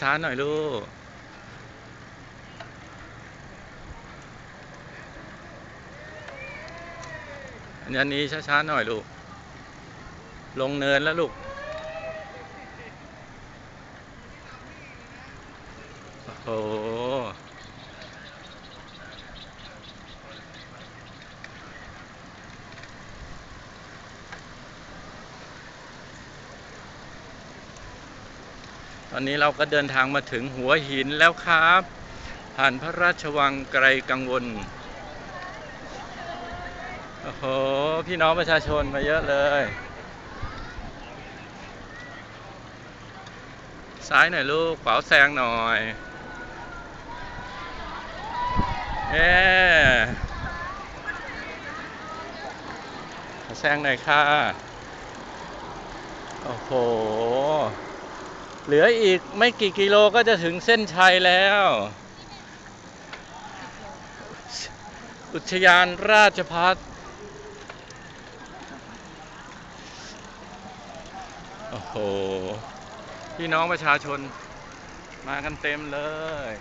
ช้าๆหน่อยลูก อันนี้ช้าๆหน่อยลูก ลงเนินแล้วลูก โอ้โห ตอนนี้เราก็เดินทางมาถึงหัวหินแล้วครับ ผ่านพระราชวังไกลกังวล โอ้โห พี่น้องประชาชนมาเยอะเลย ซ้ายหน่อยลูกขวาแซงหน่อย เอ๊ขอแซงหน่อยค่ะ โอ้โห เหลืออีกไม่กี่กิโลก็จะถึงเส้นชัยแล้ว อุทยานราชพัฒโอ้โห พี่น้องประชาชนมากันเต็มเลย